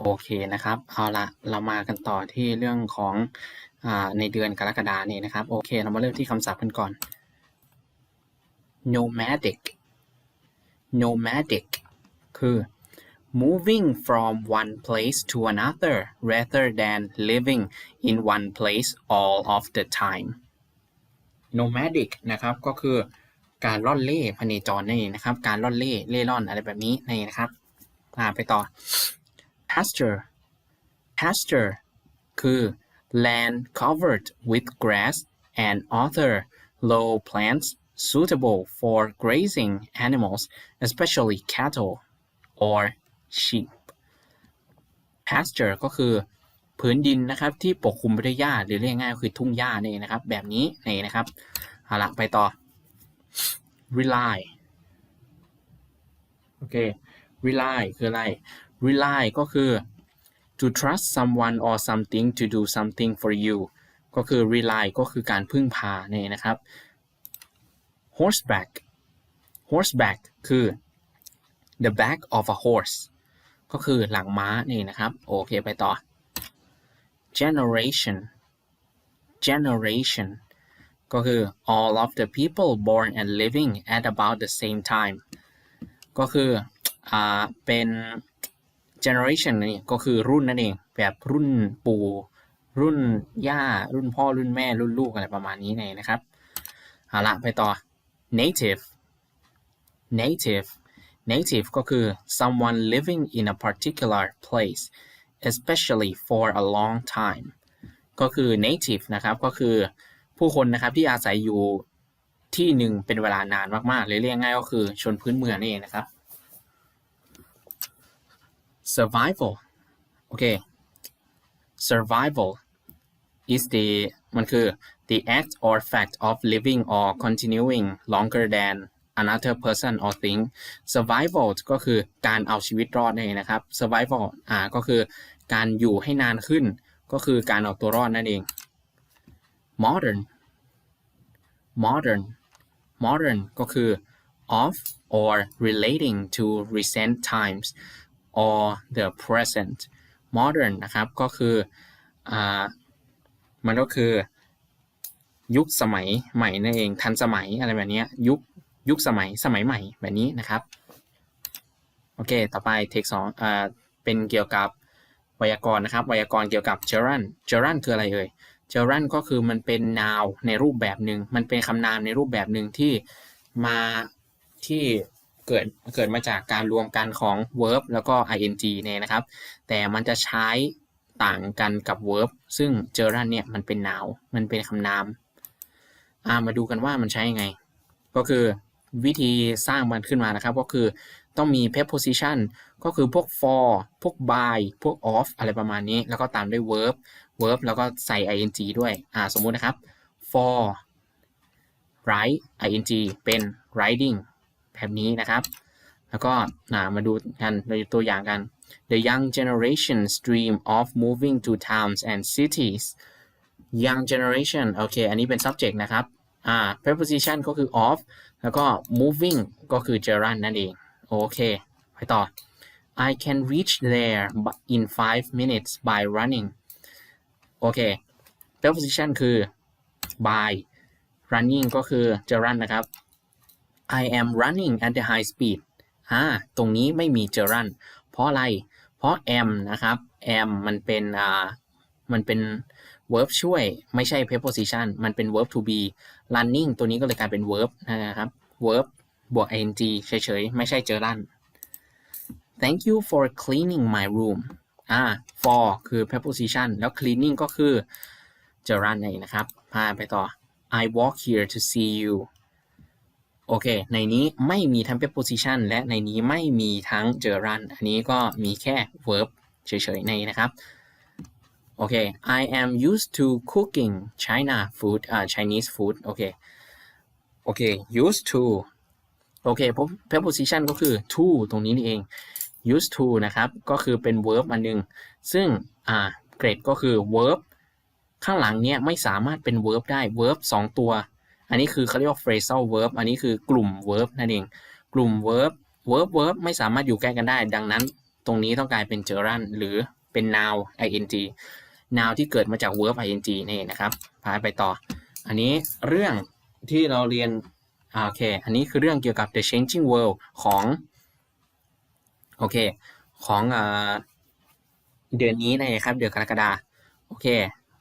โอเคนะครับเอาละเรามากันต่อที่เรื่องของอในเดือนกรกฎานี่นะครับ โอเค เรามาเริ่มที่คำศัพท์กันก่อน nomadic nomadic คือ moving from one place to another rather than living in one place all of the time nomadic นะครับก็คือการล่อนเล่พเนจรนั่นะครับ การล่อนเล่เล่ร่อนอะไรแบบนี้นี่นะครับอ่าไปต่อ pasture pasture คือ land covered with grass and other low plants suitable for grazing animals especially cattle or sheep pasture ก็คือพื้นดินนะครับที่ปกคลุมไปด้วยหญ้าหรือเรียกง่ายก็คือทุ่งหญ้านี่นะครับ แบบนี้นี่นะครับเอาละไปต่อ rely โอเค rely คืออะไร rely ก็คือ to trust someone or something to do something for you ก็คือ rely ก็คือการพึ่งพาเนี่ยนะครับ horseback horseback คือ the back of a horse ก็คือหลังม้านี่นะครับ โอเคไปต่อ generation generation ก็คือ all of the people born and living at about the same time ก็คืออ่าเป็น generation นี่ก็คือรุ่นนั่นเอง แบบรุ่นปู่รุ่นย่า รุ่นพ่อ รุ่นแม่ รุ่นลูกอะไรประมาณนี้เองนะครับ เอาละไปต่อ native native native ก็คือ someone living in a particular place especially for a long time ก็คือ native นะครับ ก็คือผู้คนนะครับที่อาศัยอยู่ที่หนึ่งเป็นเวลานานมากๆหรือเรียกง่ายก็คือชนพื้นเมืองนี่เองนะครับ survival โอเค survival is the มันคือ the act or fact of living or continuing longer than another person or thing survival ก็คือการเอาชีวิตรอดนั่นเองนะครับ survival อ่าก็คือการอยู่ให้นานขึ้น ก็คือการเอาตัวรอดนั่นเอง modern modern modern ก็คือ of or relating to recent times or the present modern นะครับ ก็คืออมันก็คือยุคสมัยใหม่นั่นเองทันสมัยอะไรแบบนี้ยยุคยุคสมัยสมัยใหม่แบบนี้นะครับ โอเค ต่อไปเทคสองอ่าเป็นเกี่ยวกับไวยากรณ์นะครับไวยากรณ์เกี่ยวกับ gerund gerund คืออะไรเอ่ย gerund ก็คือมันเป็น noun ในรูปแบบหนึ่งมันเป็นคำนามในรูปแบบหนึ่งที่มาที่ เกิดเกิดมาจากการรวมกันของ verb แล้วก็ ing เนี่ยนะครับ แต่มันจะใช้ต่างกันกับ verb ซึ่ง gerund เนี่ยมันเป็น noun มันเป็นคำนามอามาดูกันว่ามันใช้ยังไง ก็คือวิธีสร้างมันขึ้นมานะครับก็คือต้องมี preposition ก็คือพวก for พวก by พวก of อะไรประมาณนี้ แล้วก็ตามด้วย verb verb แล้วก็ใส่ ing ด้วยอ่าสมมุตินะครับ for write ing เป็น writing แบบนี้นะครับ แล้วก็มาดูกันในตัวอย่างกัน the young generation's dream of moving to towns and cities young generation โอเค อันนี้เป็น subject นะครับอ่า preposition ก็คือ of แล้วก็ moving ก็คือ gerund นั่นเอง โอเค ไปต่อ I can reach there in five minutes by running โอเค preposition คือ by running ก็คือ gerund นะครับ I am running at the high speed อ่าตรงนี้ไม่มี gerund เพราะอะไร เพราะ am นะครับ am มันเป็นอ่ามันเป็น verb ช่วยไม่ใช่ preposition มันเป็น verb to be running ตัวนี้ก็เลยกลายเป็น verb นะครับ verb บวก ing เฉยๆ ไม่ใช่ gerund thank you for cleaning my room อ่า for คือ preposition แล้ว cleaning ก็คือ gerund นั่นเองนะครับ พาไปต่อ I walk here to see you โอเค ในนี้ไม่มีทั้ง preposition และในนี้ไม่มีทั้ง gerund อันนี้ก็มีแค่ verb เฉยๆ ในนะครับ โอเค I am used to cooking China food อ่า Chinese food โอเค โอเค used to โอเค preposition ก็คือ to ตรงนี้นี่เอง used to นะครับ ก็คือเป็น verb อันหนึงซึ่ง อ่า เกรดก็คือ verb ข้างหลังเนี้ยไม่สามารถเป็น verb ได้ verb 2 ตัว อันนี้คือเขาเรียกว่า phrasal verb อันนี้คือกลุ่ม verb นั่นเอง กลุ่ม verb verb verb ไม่สามารถอยู่ใกล้กันได้ ดังนั้นตรงนี้ต้องกลายเป็น gerund หรือเป็น noun ing noun ที่เกิดมาจาก verb ing นี่นะครับพาไปต่อ อันนี้เรื่องที่เราเรียนโอเค อันนี้คือเรื่องเกี่ยวกับ the changing world ของโอเคของเดือนนี้นะครับเดือนกรกฎาโอเค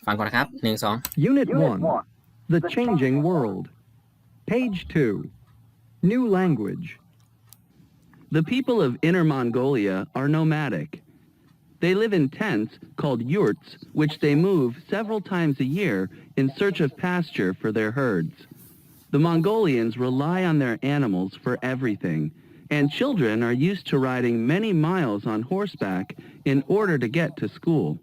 ฟังก่อนนะครับหนึ่งสอง Unit 1 The Changing World. Page 2 New Language. The people of Inner Mongolia are nomadic. They live in tents called yurts, which they move several times a year in search of pasture for their herds. The Mongolians rely on their animals for everything, and children are used to riding many miles on horseback in order to get to school.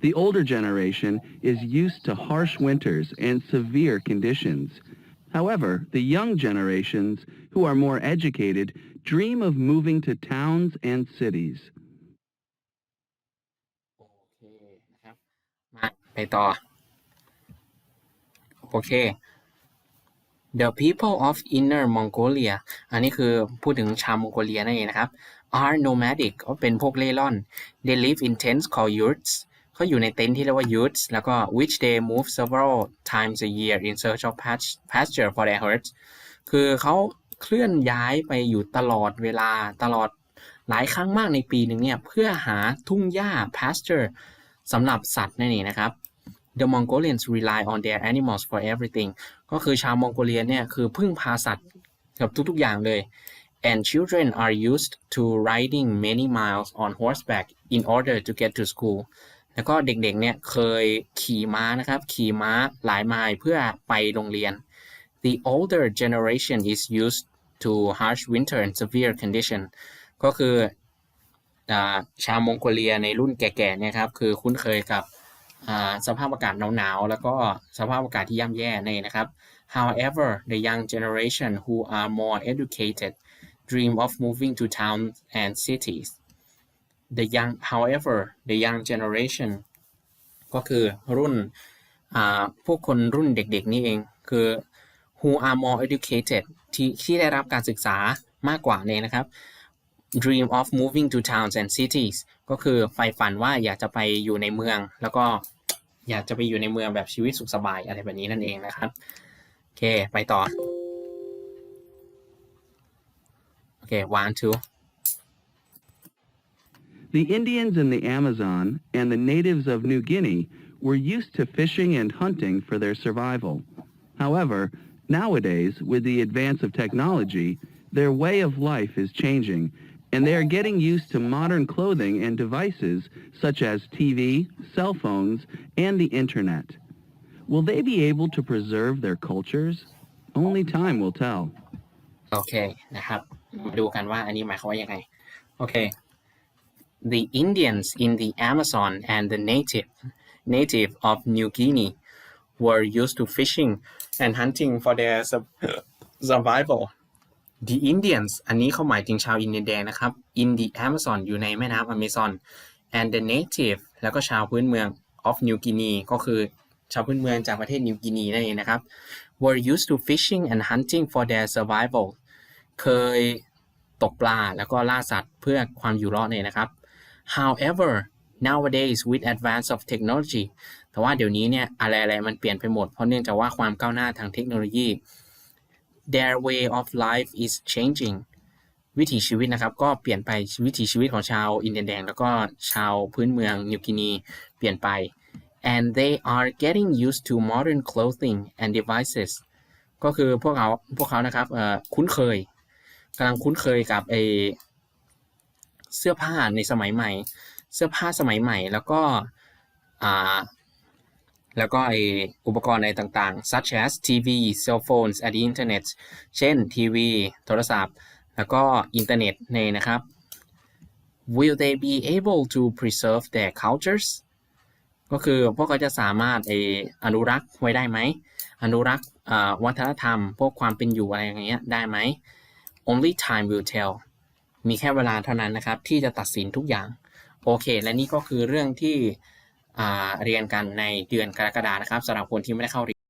The older generation is used to harsh winters and severe conditions. However, the young generations, who are more educated, dream of moving to towns and cities. โอเคนะครับ มาไปต่อ โอเค The people of Inner Mongolia อันนี้คือพูดถึงชาวมองโกเลียนั่นเองนะครับ are nomadic ก็เป็นพวกเล่ร่อน they live in tents called yurts เขาอยู่ในเต็นท์ที่เรียกว่า yurts แล้วก็ which they move several times a year in search of pas- pasture for their herds คือเขาเคลื่อนย้ายไปอยู่ตลอดเวลาตลอดหลายครั้งมากในปีหนึ่งเนี่ย เพื่อหาทุ่งหญ้า pasture สำหรับสัตว์นั่นเองนะครับ The Mongolians rely on their animals for everything ก็คือชาวมองโกเลียเนี่ย คือพึ่งพาสัตว์กับทุก ๆ อย่างเลย and children are used to riding many miles on horseback in order to get to school แล้วก็เด็กๆเนี่ยเคยขี่ม้านะครับ ขี่ม้าหลายไมล์เพื่อไปโรงเรียน The older generation is used to harsh winter and severe condition ก็คืออชาวมองโกเลียในรุ่นแก่ๆเนี่ยครับคือคุ้นเคยกับสภาพอากาศหนาวๆแล้วก็สภาพอากาศที่ย่ำแย่นี่นะครับ However the young generation who are more educated dream of moving to towns and cities the young however the young generation ก็คือรุ่นพวกคนรุ่นเด็กๆนี่เองคือ who are more educated ที่ที่ได้รับการศึกษามากกว่าเนี่ยนะครับ dream of moving to towns and cities ก็คือใฝ่ฝันว่าอยากจะไปอยู่ในเมือง แล้วก็อยากจะไปอยู่ในเมืองแบบชีวิตสุขสบายอะไรแบบนี้นั่นเองนะครับ โอเค ไปต่อ โอเค one two The Indians in the Amazon and the natives of New Guinea were used to fishing and hunting for their survival. However, nowadays, with the advance of technology, their way of life is changing, and they are getting used to modern clothing and devices such as TV, cell phones, and the internet. Will they be able to preserve their cultures? Only time will tell. โอเคนะครับ มาดูกันว่าอันนี้หมายความว่ายังไง โอเค The Indians in the Amazon and the native native of New Guinea were used to fishing and hunting for their survival. The Indians อันนี้เขาหมายถึงชาวอินเดียแดงนะครับ in the Amazon อยู่ในแม่น้ำอเมซอน and the native แล้วก็ชาวพื้นเมือง of New Guinea ก็คือชาวพื้นเมืองจากประเทศนิวกินีนั่นเองนะครับ were used to fishing and hunting for their survival เคยตกปลาแล้วก็ล่าสัตว์เพื่อความอยู่รอดเนี่ยนะครับ however nowadays with advance of technology แต่ว่าเดี๋ยวนี้เนี่ยอะไรๆมันเปลี่ยนไปหมด เพราะเนื่องจากว่าความก้าวหน้าทางเทคโนโลยี their way of life is changing วิถีชีวิตนะครับก็เปลี่ยนไปวิถีชีวิตของชาวอินเดียแดง แล้วก็ชาวพื้นเมืองนิวกินีเปลี่ยนไป and they are getting used to modern clothing and devices ก็คือพวกเขาพวกเขานะครับคุ้นเคยกำลังคุ้นเคยกับไอ เสื้อผ้าในสมัยใหม่ เสื้อผ้าสมัยใหม่ แล้วก็อ่าแล้วก็ไออุปกรณ์อะไรต่างๆ such as TV cell phones and the internet เช่นทีวีโทรศัพท์ แล้วก็อินเทอร์เน็ตในนะครับ will they be able to preserve their cultures ก็คือพวกเขาจะสามารถไออนุรักษ์ไว้ได้ไหม อนุรักษ์วัฒนธรรม พวกความเป็นอยู่อะไรอย่างเงี้ยได้ไหม only time will tell มีแค่เวลาเท่านั้นนะครับ ที่จะตัดสินทุกอย่าง โอเค และนี่ก็คือเรื่องที่เรียนกันในเดือนกรกฎานะครับสำหรับคนที่ไม่ได้เข้าเรียน